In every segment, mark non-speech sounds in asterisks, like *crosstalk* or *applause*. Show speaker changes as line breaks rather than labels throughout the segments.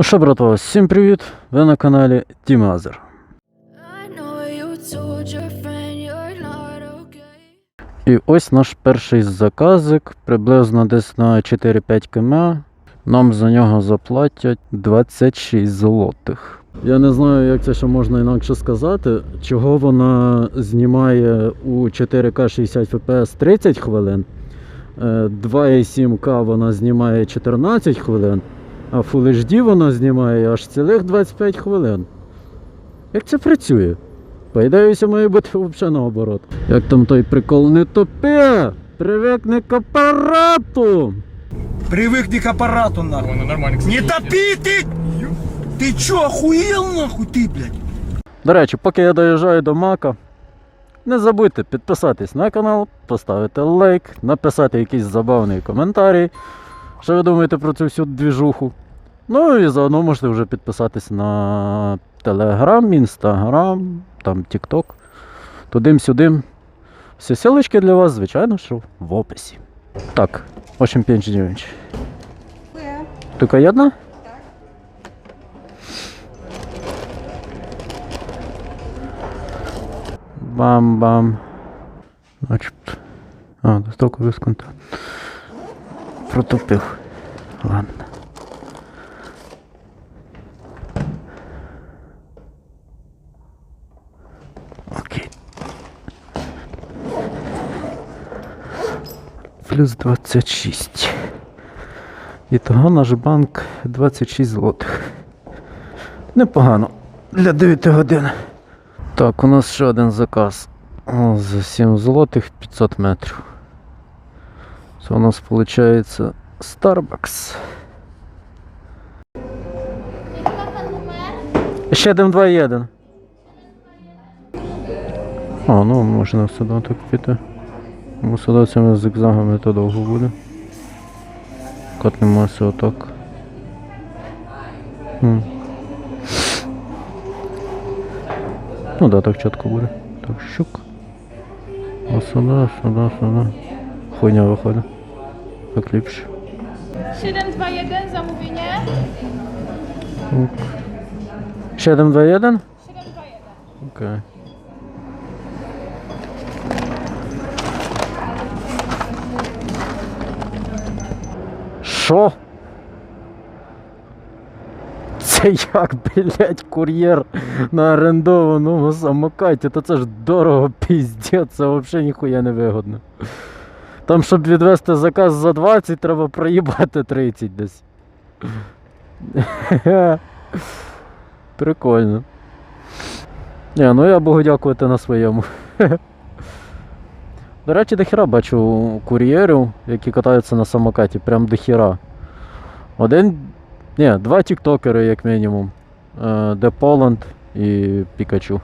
Ну що, братва, всім привіт! Ви на каналі
not okay.
І ось наш перший заказик, приблизно десь на 4-5 км. Нам за нього заплатять 26 злотих. Я не знаю, як це ще можна інакше сказати. Чого вона знімає у 4К 60 FPS 30 хвилин, е, 2,7К вона знімає 14 хвилин, а Full HD вона знімає аж цілих 25 хвилин. Як це працює? По ідеї, все має бути взагалі наоборот. Як там той прикол не топи! Привикни к апарату!
Привыкни к аппарату, нахуй.
Ну, нормально, кстати.
Не топи ты! Ты чё, охуел, нахуй, ты, блядь?
До речі, поки я доїжджаю до Мака, не забудьте підписатись на канал, поставити лайк, написати якийсь забавний коментарій. Що ви думаєте про цю всю двіжуху? Ну і заодно можете вже підписатись на Телеграм, Інстаграм, там Тікток. Тудим-сюдим. Всі силочки для вас, звичайно, що в описі. Так, 859. Тільки одна? Бам-бам. Начебто. А, доставка без контакту. Протупив. Ладно. Окей. Плюс 26. Ітого наш банк 26 злотих. Непогано. Для 9 годин. Так, у нас ще один заказ. За 7 злотих 500 метрів. Це у нас виходить Starbucks. Ще один 2 і 1. А, ну можна сюди так піти. Бо сюди цими зигзагами то довго буде. Катнемося отак. Хм. Ну да, так чітко буде. Так, щук. А сюди, сюди, сюди. Хуйня виходить. Так ліпше.
721 zamówienie.
Ок. Ще один, два, один?
721.
Окей. Що? Це як, блядь, кур'єр на орендованому самокаті, то це ж дорого піздець, це взагалі ніхуя не вигодно. Там, щоб відвести заказ за 20, треба проїбати 30 десь. *laughs* Прикольно. Ні, ну я Богу дякувати на своєму. *laughs* До речі, до хіра бачу кур'єрів, які катаються на самокаті, прям до хіра. Один. Ні, два тіктокери, як мінімум. Е, Де Поланд і Пікачу.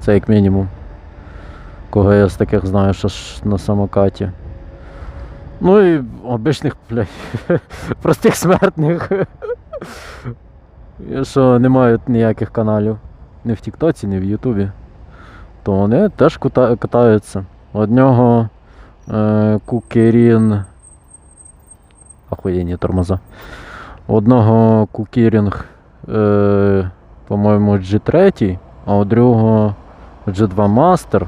Це як мінімум. Кого я з таких знаю, що ж на самокаті. Ну і обичних, блядь, *laughs* простих смертних. що не мають ніяких каналів. Ні в Тіктоці, ні в Ютубі. То вони теж катаються. Одного е, Кукерін. Охуєнні тормоза. Одного Кукерінг, е, по-моєму, G3, а у другого G2 Master.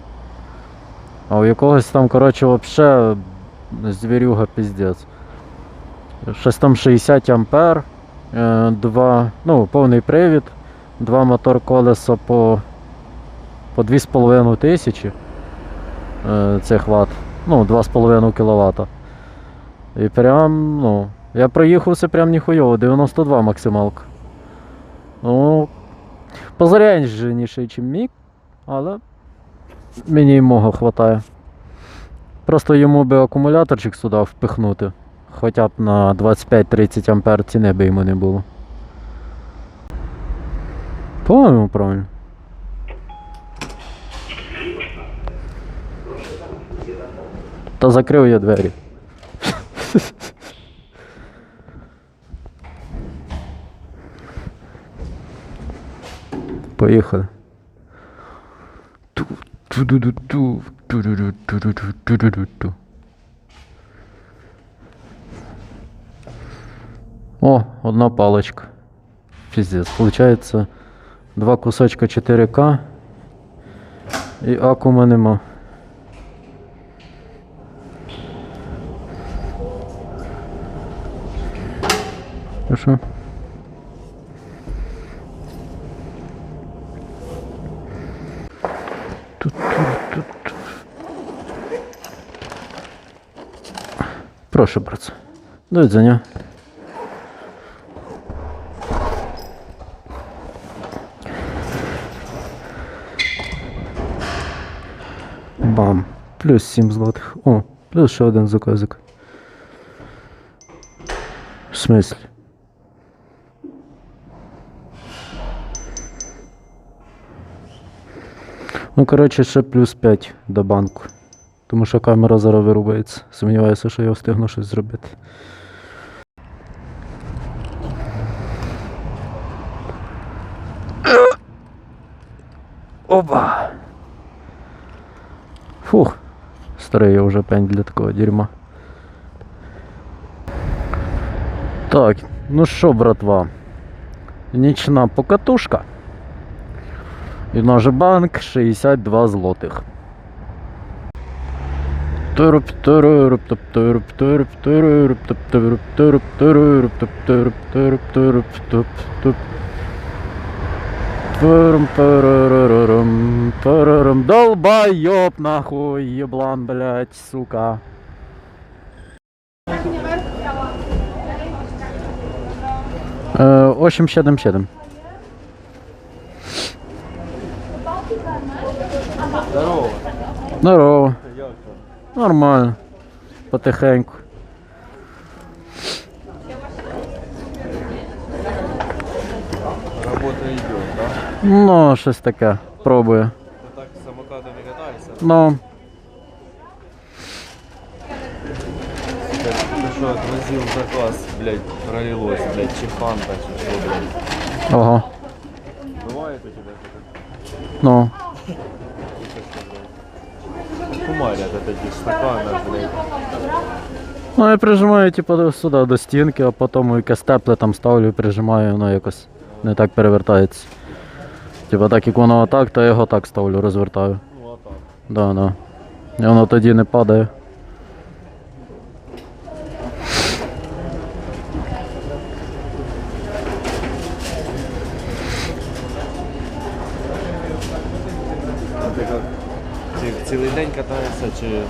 А у якогось там, коротше, вообще звірюга піздець. Щось там 60 ампер, е, два, ну, повний привід, два мотор колеса по, по 2,5 тисячі е, цих ватт. Ну, 2,5 кВт. І прям, ну, я проїхався прям ніхуйово, 92 максималка. Ну, позарядженіший, ніж мік, але мені й мого хватає. Просто йому би акумуляторчик сюди впихнути. Хоча б на 25-30 ампер ціни би йому не було. По-моєму, правильно. Та закрив я двері. *laughs* Поїхали. Ту-ду-ду-ду, ту-ду-ду, ту-ду-ду-ду-ду-ду. О, одна паличка. Пиздец. Получається два кусочка 4К і акума нема. І Прошу, братці. До widzenia. Бам. Плюс 7 злотих. О, плюс ще один заказик. В смислі? Ну, коротше, ще плюс 5 до банку. Тому що камера зараз вирубається. Сумніваюся, що я встигну щось зробити. Оба! Фух. Старий я вже пень для такого дерьма. Так, ну що, братва? Нічна покатушка. І наш банк 62 злотих. Долбоёб нахуй, еблан, блядь, сука. Е, 877.
Здорово.
Здорово. Нормально. Потихеньку.
Работа идет, да?
Ну, щось таке. Пробую.
Ты так самокатами катаешься?
Ну,
Ты что, отвозил заказ, блядь, пролилось, блядь, чеханка, чи что, блядь.
ого.
Бывает у тебя такое?
Ну.
Кумарят от этих стаканов, блядь.
Ну, я прижимаю, типу, сюди до стінки, а потім якесь тепле там ставлю і прижимаю, воно якось не так перевертається. Типа так як воно отак, то я його так ставлю, розвертаю.
Ну а так.
Да, да. І воно тоді не падає.
А ти як? Ці, цілий день катаєшся чи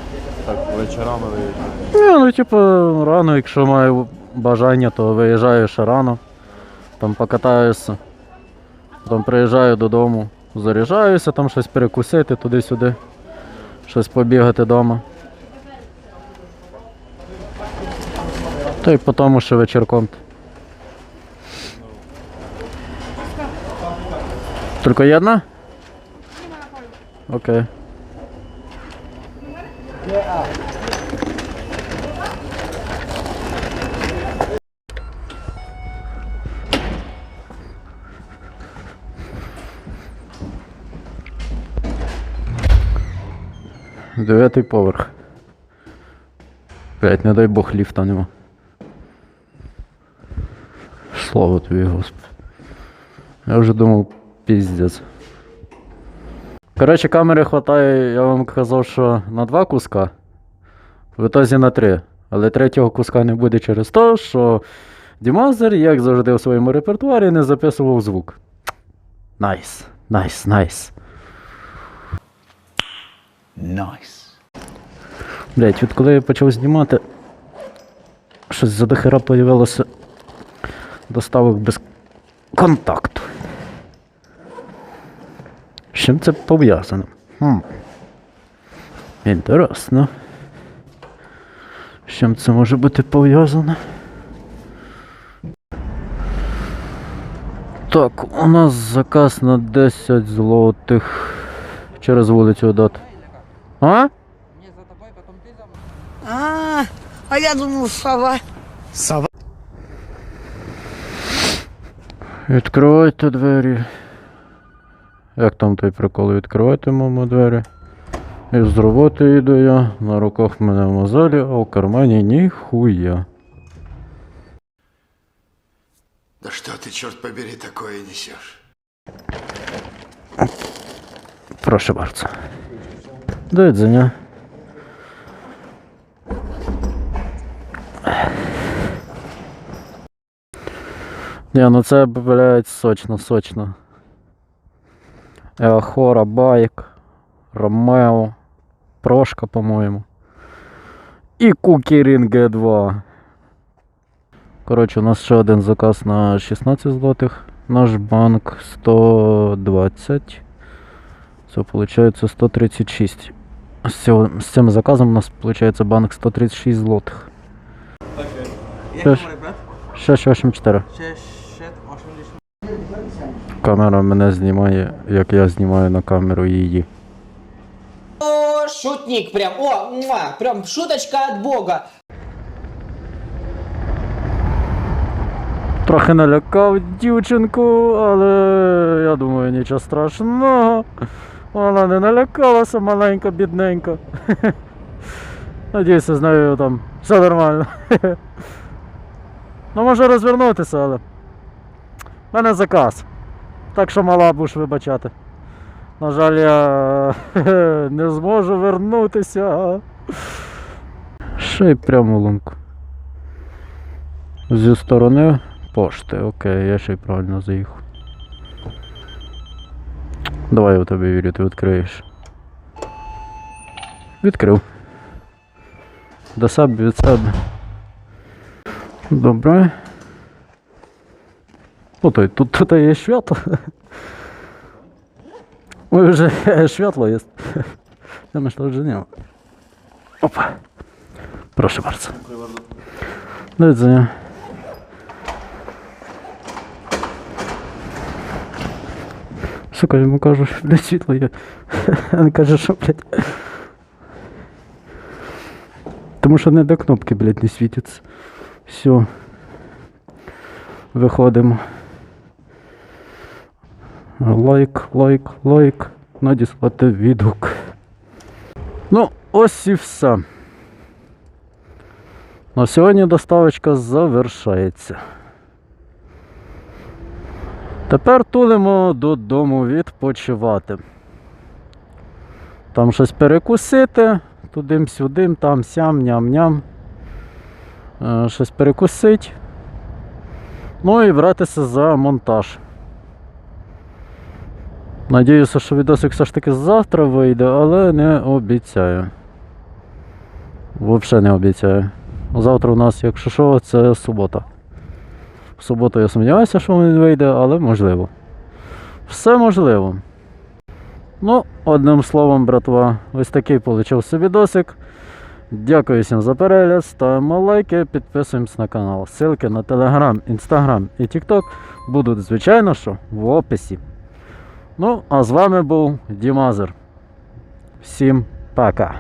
так вечорами виїжджаєш?
Ні, ну типу, рано, якщо маю бажання, то виїжджаю ще рано. Там покатаюся. Потім приїжджаю додому, заряджаюся, там щось перекусити туди-сюди. Щось побігати вдома. Та й потім ще вечірком. Тільки одна? Окей. Дев'ятий поверх. П'ять, не дай Бог, ліфта нема. Слава тобі, Господи. Я вже думав, піздець. Коротше, камери хватає, я вам казав, що на два куска. В ітозі на три. Але третього куска не буде через те, що Дімазер, як завжди у своєму репертуарі, не записував звук. Найс, найс, найс.
Nice.
Блять, відколи я почав знімати, щось за дохера появилося доставок без контакту. З чим це пов'язано? Хм. Інтересно. З чим це може бути пов'язано? Так, у нас заказ на 10 злотих через вулицю дати. А?
А, а я думал, сова.
Сова.
Відкривайте двері. Як там той прикол? Відкривайте мама двері. І з роботи йду я. На руках в мене мозолі, а в кармані ніхуя.
Да что ты, черт побери, такое несешь?
Proszę bardzo. Do jedzenia. Nie, ну це, блядь, сочно, сочно. Еохора, Байк, Ромео, Прошка, по-моєму. І Кукерін Г2. Коротше, у нас ще один заказ на 16 злотих. Наш банк 120. Це виходить 136. З, цього, з цим заказом у нас виходить банк 136 злотих. Ж- ще 84. Камера мене знімає, як я знімаю на камеру її.
О, шутник прям, о, муа, прям шуточка от бога.
Трохи налякав дівчинку, але я думаю, нічого страшного. Вона не налякалася маленька, бідненька. *laughs* Надіюся, з нею там все нормально. Ну, може розвернутися, але. в мене заказ. Так що мала будеш вибачати. На жаль, я *laughs* не зможу вернутися. Ще й прямо лунку. Зі сторони пошти, окей, я ще й правильно заїхав. Давай я в тебе вірю, ти відкриєш. Відкрив. До себе від себе. Добре. О, той, тут, тут є світло. Ой, вже світло є. Я myślę, że nie ma. Opa. Proszę bardzo. Do widzenia. Сука, йому кажу, що блядь, світло є. Він каже, що, блядь. Тому що не до кнопки, блядь, не світиться. Все. Виходимо. Лайк, лайк, лайк. Надіслати відгук. Ну, ось і все. На сьогодні доставочка завершається. Тепер тулимо додому відпочивати. Там щось перекусити, тудим-сюдим, там сям, ням-ням. Е, Щось перекусить. Ну і братися за монтаж. Надіюся, що відосик все ж таки завтра вийде, але не обіцяю. Взагалі не обіцяю. Завтра у нас, якщо що, це субота. В суботу я сумніваюся, що він вийде, але можливо. Все можливо. Ну, одним словом, братва, ось такий получився відосик. Дякую всім за перегляд, ставимо лайки, підписуємось на канал. Ссылки на Telegram, Instagram і TikTok будуть, звичайно, що в описі. Ну, а з вами був Дімазер. Всім пока.